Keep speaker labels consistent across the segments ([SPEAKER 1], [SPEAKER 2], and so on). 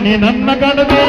[SPEAKER 1] ನೀ ನನ್ನ ಕಡದೆ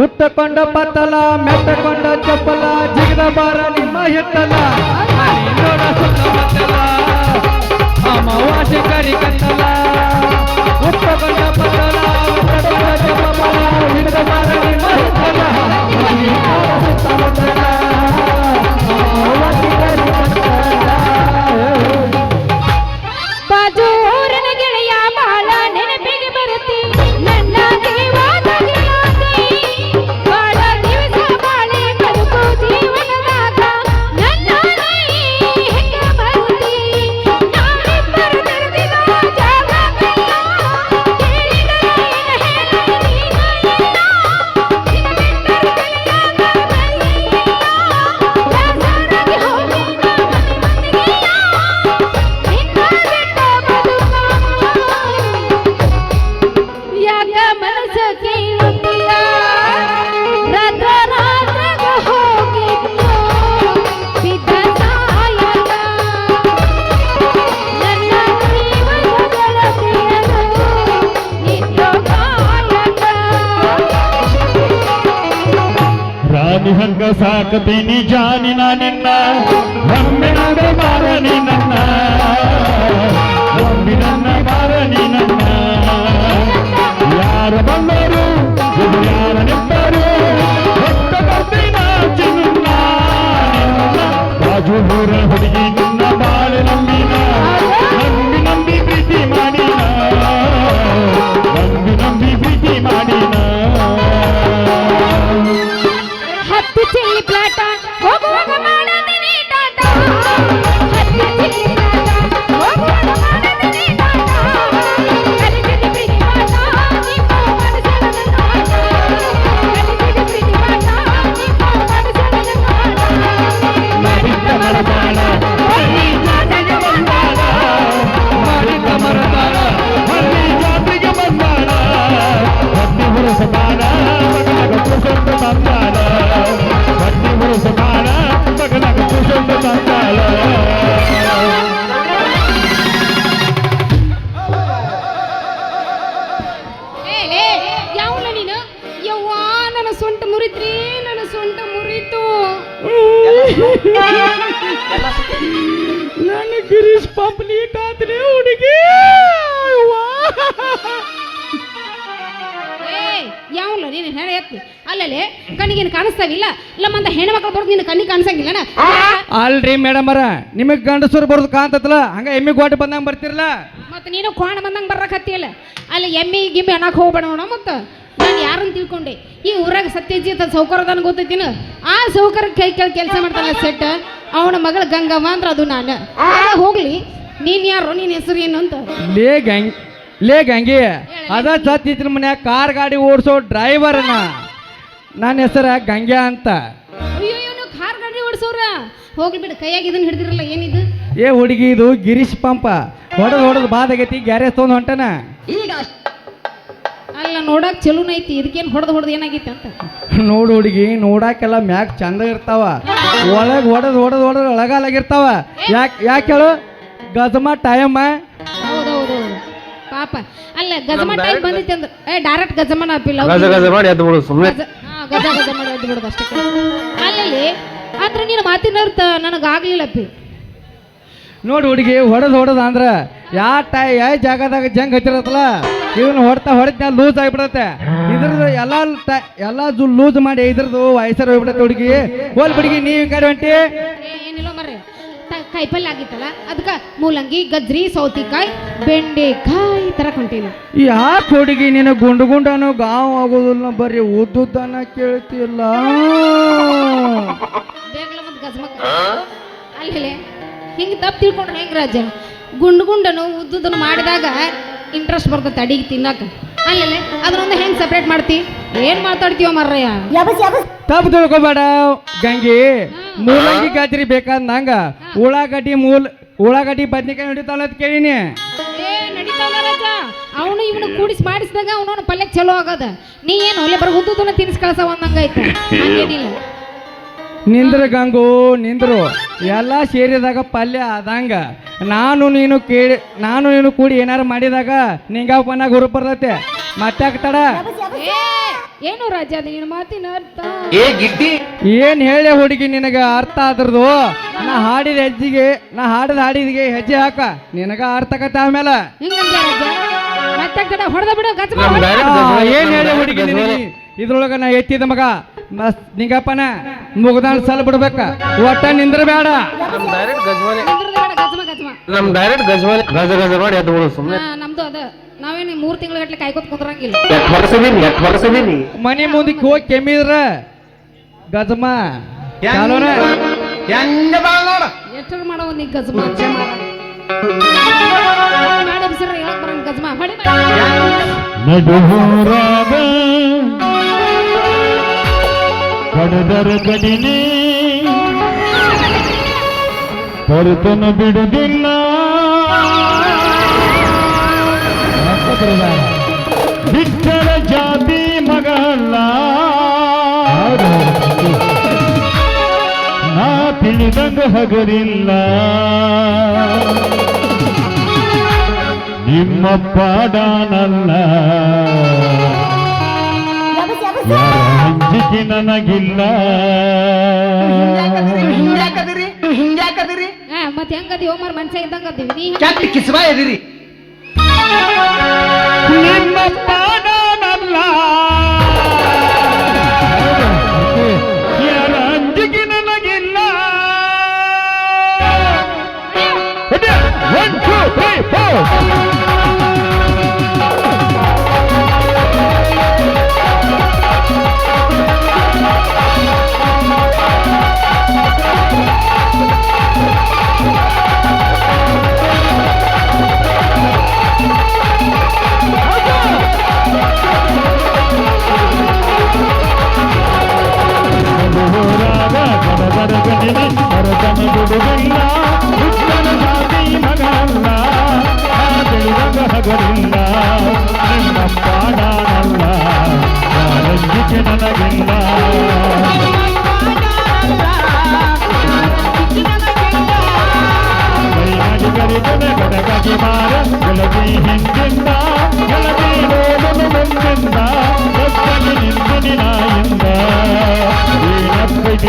[SPEAKER 2] గుట్టకొండ పత్తల మెట్టకొండ చెప్పల జిగదబారని మహిళల అమ్మవాసి కరి కన్నల గుట్టకొండ పత్తల మెట్టకొండ చెప్పల
[SPEAKER 1] ರಾಣಿ ಹಂಗ ಸಾಕತೀನಿ ಜಾನಿನ ನಿನ್ನ ಒಮ್ಮಿನಾಗ ಮಾರಣಿ ನನ್ನ. ಒಮ್ಮಿ ನನ್ನ
[SPEAKER 2] ಸೊಂಟ ಮುರಿತ್ರಿ ನನ್ನ ಸೊಂಟ ಮುರಿತು.
[SPEAKER 3] ನನ್ನ ಗಿರೀಶ್ ಪಂಪ್ ಆದ್ರೆ ಹುಡುಗಿ.
[SPEAKER 2] ಏ ಯಾವಲ್ಲ ನೀನು ಹೆಣೆ ಎತ್ತಿ? ಅಲ್ಲಲೇ ಕಣ್ಣಿಗೇನು ಕಾಣಿಸ್ತಾವಿಲ್ಲ? ಇಲ್ಲ ಮಂದ ಹೆಣ್ಮಕ್ಳು ಬರೋದು ನಿನ್ನ ಕಣ್ಣಿಗೆ ಕಾಣಿಸಂಗಿಲ್ಲನ
[SPEAKER 3] ಅಲ್ರಿ ಮೇಡಮ್ ಅರ ನಿಮಗೆ ಗಂಡಸರು ಬರೋದು ಕಾಣ್ತತಲ್ಲ ಹಂಗ ಎಮ್ಮಿ ಗೋಟ ಬಂದಂಗ ಬರ್ತಿರಲ್ಲ
[SPEAKER 2] ಮತ್ತೆ ನೀನು ಕೋಣ ಬಂದಂಗೆ ಬರಕತ್ತಿಯಲ್ಲ ಅಲ್ಲಿ? ಎಮ್ಮಿ ಗಿಮ್ಮಿ ಅನ್ನಕ್ಕೆ ಹೋಗ್ಬೇಡ ನೋಡ ಮತ್ತೆ. ಯಾರನ್ನ ತಿಳ್ಕೊಂಡೆ? ಈ ಊರಾಗ ಸತ್ಯಜಿತ್ ಸೌಕರ್ಯದನ್ ಗೊತ್ತೈತಿನ? ಆ ಸೌಕರ್ ಕೈ ಕೆಳಗೆ ಕೆಲಸ ಮಾಡ್ತಾನಲ್ಲ ಸೆಟ್ ಅವನ ಮಗಳ ಗಂಗಮ್ಮ ಅಂದ್ರ ಅದು ನಾನು. ಅಲ್ಲ ಹೋಗ್ಲಿ ನೀನ್ ಯಾರು ನಿನ್ನ ಹೆಸರು ಏನು ಅಂತ.
[SPEAKER 3] ಲೇ ಗಂಗ್ ಲೇ ಗಂಗಿ ಅದ ಸತ್ತಿನ ಮನ್ಯಾಗ ಕಾರ್ ಗಾಡಿ ಓಡಿಸೋ ಡ್ರೈವರ್ನ. ನನ್ನ ಹೆಸರ ಗಂಗ್ಯಾ ಅಂತ.
[SPEAKER 2] ಅಯ್ಯೋ ಇವನು ಕಾರ್ ಗಾಡಿ ಓಡಿಸೋರ ಹೋಗ್ಲಿ ಬಿಡು ಕೈಯಾಗ ಇದನ್ನ ಹಿಡಿದಿರಲ್ಲ ಏನಿದು?
[SPEAKER 3] ಏ ಹುಡುಗಿ ಇದು ಗಿರೀಶ್ ಪಂಪ. ಹೊಡೆದು ಹೊಡೆದು ಬಾದಾಗೈತಿ ಗ್ಯಾರೇಜ್ ತೊಗೊಂಡು ಹೊಂಟನ.
[SPEAKER 2] ಅಲ್ಲ ನೋಡಕ್ ಚಲೋನ ಐತಿ ಇದಕ್ಕೇನು ಹೊಡೆದು ಹೊಡೆದು ಏನಾಗಿತ್ತು ಅಂತ?
[SPEAKER 3] ನೋಡು ಹುಡುಗಿ ನೋಡಾಕೆಲ್ಲ ಮ್ಯಾಕ್ ಚಂದ ಇರ್ತಾವ. ಒಳಗೆ ಹೊಡೆದ್ ಹೊಡೆದ್ ಹೊಡೆದ್ ಒಳಗಾಲಾಗಿರ್ತಾವ ಯಾಕೆ ಯಾಕೆ ಹೇಳು? ಗಜಮ ಟೈಮ್
[SPEAKER 2] ಹೌದೌದು ಪಾಪ. ಅಲ್ಲ ಗಜಮ ಟೈಮ್ ಬಂದಿತ್ತು ಅಂದ್ರೆ ಏ ಡೈರೆಕ್ಟ್ ಗಜಮನ ಅಪ್ಪಿಲ್ಲ
[SPEAKER 4] ಗಜ ಗಜ ಮಾಡಿ ಎದ್ದು ಬಿಡು ಸುಮ್ಮನೆ
[SPEAKER 2] ಗಜ ಹಾ, ಗಜ ಗಜ ಮಾಡಿ ಎದ್ದು ಬಿಡೋದು ಅಷ್ಟೇ ಅಲ್ಲಿ ಆದ್ರೆ ನೀನು ಮಾತಿನ ಅರ್ಥ ನನಗಾಗ್ಲಿಲ್ಲ ಅಪ್ಪಿ.
[SPEAKER 3] ನೋಡು ಹುಡುಗಿ ಹೊಡೆದ್ ಹೊಡೆದ್ ಅಂದ್ರೆ ಯಾ ಟೈ ಯಾವ ಜಾಗದಾಗ ಜಂಗ್ ಹತ್ತಿರತ್ತಲ್ಲ ಇದನ್ನ ಹೊಡ್ತಾ ಹೊಡೆದ ಲೂಸ್ ಆಗಿಬಿಡತ್ತೆ. ಇದ್ರದ್ದು ಎಲ್ಲ ಎಲ್ಲ ಲೂಸ್ ಮಾಡಿ ಇದ್ರದ್ದು ವಯಸ್ಸರ್ ಹೋಗ್ಬಿಡತ್ತೆ ಹುಡುಗಿ. ಹೋಲ್ ಹುಡುಗಿ ನೀವು ಕಡೆ ಹೊಂಟಿ.
[SPEAKER 2] ಏನಿಲ್ಲ ಮರ್ರಿ. ಕಾಯಿಪಲ್ಲೆ ಆಗಿತ್ತಲ್ಲ ಅದಕ್ಕೆ ಮೂಲಂಗಿ ಗಜ್ರಿ ಸೌತಿಕಾಯಿ ಬೆಂಡೆಕಾಯಿ ತರ ಕೊಂಟೀನಿ.
[SPEAKER 3] ಯಾಕೆ ಹುಡುಗಿ ನೀನು ಗುಂಡು ಗುಂಡನು ಗಾವ್ ಆಗೋದಿಲ್ಲ ಬರೀ ಉದ್ದುದ್ದನ ಕೇಳ್ತಿಲ್ಲ.
[SPEAKER 2] ಬೇಗಲ ಮತ್ತು ಗಜಮಕ್ಕ ಅಲ್ಲಿ ಹಿಂಗೆ ತಪ್ಪು ತಿಳ್ಕೊಂಡ್ರೆ ಹೆಂಗೆ ರಾಜ? ಗುಂಡು ಗುಂಡನು ಉದ್ದುದನ್ನು ಮಾಡಿದಾಗ ಇಂಟ್ರೆಸ್ಟ್ ಬರ್ತೈತೆ ಅಡಿಗೆ ತಿನ್ನಕ ಅಲ್ಲೇ ಅದನ್ನೊಂದು ಹೆಂಗೆ ಸಪ್ರೇಟ್ ಮಾಡ್ತಿ? ಏನು ಮಾತಾಡ್ತೀವ ಮರ್ರಯ್ಯ?
[SPEAKER 3] ತಪ್ಪು ತಿಳ್ಕೊಬೇಡ ಗಂಗಿ. ಮೂಲಂಗಿ ಗಾತ್ರಿ ಬೇಕಾದ ನಂಗ. ಉಳ್ಳಾಗಡ್ಡಿ ಮೂಲ ಉಳ್ಳಾಗಡ್ಡಿ ಬದ್ನಿಕಾಯಿ ಹಿಡಿತಾಳ ಅಂತ ಕೇಳಿನಿ.
[SPEAKER 2] ಏ ನಡೀತಾವ ಅವನು ಇವನು ಕೂಡಿಸಿ ಮಾಡಿಸಿದಾಗ ಅವನವನ ಪಲ್ಯಕ್ಕೆ ಚಲೋ ಆಗದ. ನೀ ಏನು ಅಲ್ಲೇ ಬರೋ ಉದ್ದುದನ್ನ ತಿನ್ಸಿ ಕಳ್ಸ ಒಂದಂಗೈತೆ ಹಂಗೇನಿಲ್ಲ.
[SPEAKER 3] ನಿಂದ್ರ ಗಂಗು, ನಿಂದ್ರು. ಎಲ್ಲ ಸೇರಿದಾಗ ಪಲ್ಯ ಆದಂಗ. ನಾನು ನೀನು ಕೇಳಿ, ನಾನು ನೀನು ಕೂಡಿ ಏನಾರು ಮಾಡಿದಾಗ ನಿಂಗ ಹುರು ಬರ್ತೈತೆ. ಮತ್ತೆ ತಡ?
[SPEAKER 2] ಏನು ರಾಜ ಅದು ನಿನ್ನ ಮಾತಿನ ಅರ್ಥ?
[SPEAKER 4] ಏ ಗಿಡ್ಡಿ!
[SPEAKER 3] ಏನ್ ಹೇಳಿ ಹುಡುಗಿ ನಿನಗ ಅರ್ಥ ಆದ್ರದು? ನಾ ಹಾಡಿದ ಹೆಜ್ಜೆಗೆ ನಾ ಹಾಡಿದ ಹಾಡಿದಿಗೆ ಹೆಜ್ಜೆ ಹಾಕ. ನಿನಗ ಅರ್ಥ ಆಗತ್ತೆ ಆಮೇಲೆ.
[SPEAKER 2] ಹಿಂಗಂತ ರಾಜ? ಮತ್ತೆ ಕಡೆ ಹೊಡೆದ ಬಿಡು ಗಜ
[SPEAKER 4] ನಮ್
[SPEAKER 3] ಆ, ಏನ್ ಹೇಳಿ ಹುಡುಗಿ ನಿನಗೆ? ಇದ್ರೊಳಗ ನಾ ಎತ್ತಿದ ಮಗ ಮಸ್ತ್ ನಿಂಗಪ್ಪನ ಮುಗ್ದಾನ್ ಸಲ ಬಿಡ್ಬೇಕ. ಒಟ್ಟ ನಿಂದ್ರ ಬೇಡ
[SPEAKER 4] ನಮ್ ಡೈರೆಕ್ಟ್ ಗಜ್ಮನೆ
[SPEAKER 2] ಗಜಮ ಗಜಮ
[SPEAKER 4] ನಮ್ ಡೈರೆಕ್ಟ್ ಗಜ್ಮನೆ ಗಜ ಗಜ ಮಾಡಿ ಎದ್ದು ಬಿಡು ಸುಮ್ಮನೆ
[SPEAKER 2] ನಮ್ದು ಅದ. ನಾವೇನು ಮೂರು ತಿಂಗಳ ಗಟ್ಲೆ ಕಾಯ್ಕೋತ ಕುಂದ್ರಂಗಿಲ್ಲ.
[SPEAKER 4] ಎಟ್ ವರ್ಷದೀನಿ ಎಟ್ ವರ್ಷದೀನಿ
[SPEAKER 3] ಮನೆ ಮುಂದಕ್ಕೆ ಹೋಗಿ ಕೆಮ್ಮಿದ್ರ? ಗಜಮ. ಚಾಲೋನ?
[SPEAKER 4] ಹೆಂಗ ಬಾಳ್ ನೋಡ.
[SPEAKER 2] ಎಷ್ಟರ ಮಾಡೋ ನೀ ಗಜಮ ಮಾಡಿ. ಬಿಸಿರ ಹೇಳಕ್ ಬರಂಗ ಗಜಮ. ಮಾಡಿ
[SPEAKER 1] ನಡುಹೋರಾಗ ಕಡದರ ಕಡಿನೆ ಕರುತನ ಬಿಡುವುದಿಲ್ಲ ಬಿಟ್ಟರ ಜಾತಿ ಮಗಲ್ಲ ನಾ ತಿಳಿದಂಗ ಹಗರಿಲ್ಲ ನಿಮ್ಮ ಪಾಡಾನಲ್ಲ. ಯಾರ ಹಂಚಿಕೆ ನನಗಿಲ್ಲ.
[SPEAKER 4] ಹಿಂಗ್ಯಾಕದಿರಿ ಹಿಂಗ್ಯಾಕದಿರಿ
[SPEAKER 2] ಹಾ ಮತ್ತೆ ಹೆಂಗದಿ? ಹೋಮರ್ ಮನ್ಸ ಇದ್ದಂಗ ಅದೀವಿ ನೀ
[SPEAKER 4] ಕೆಟ್ಟ ಕಿಸ್ಬಾ ಎದಿರಿ
[SPEAKER 1] বাবা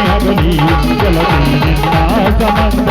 [SPEAKER 1] జలది నిన్న సమంత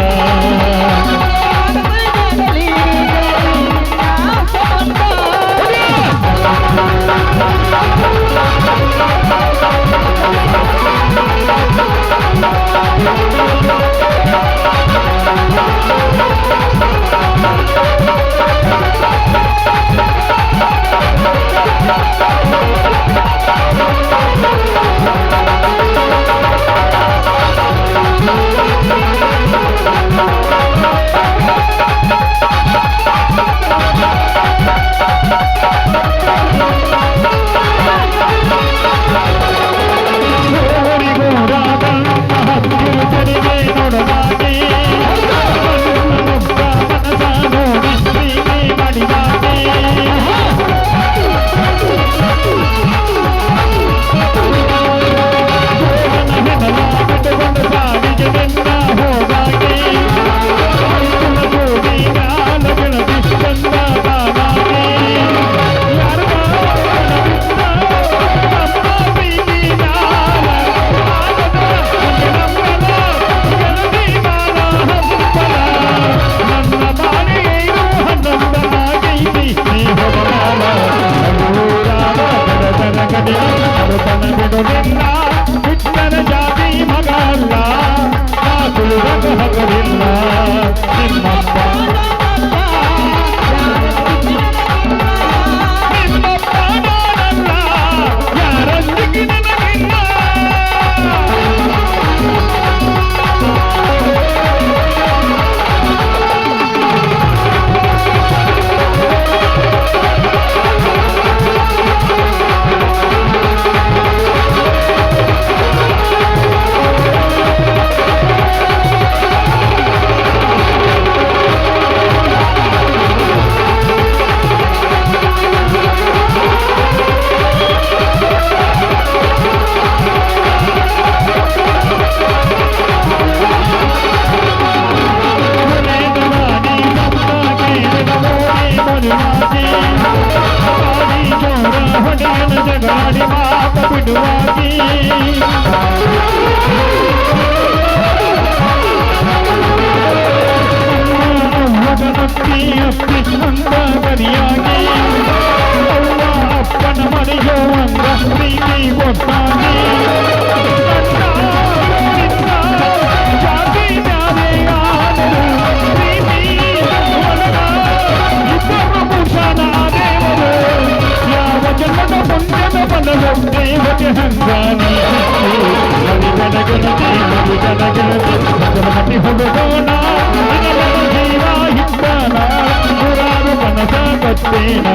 [SPEAKER 1] ಹೊತ್ತೇನಾ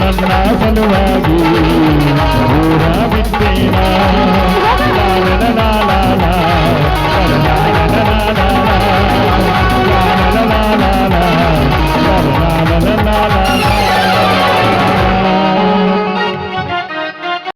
[SPEAKER 1] ನನ್ನ ಸಲುವಾಗಿ ಊರ ಬಿಟ್ಟೇನಾ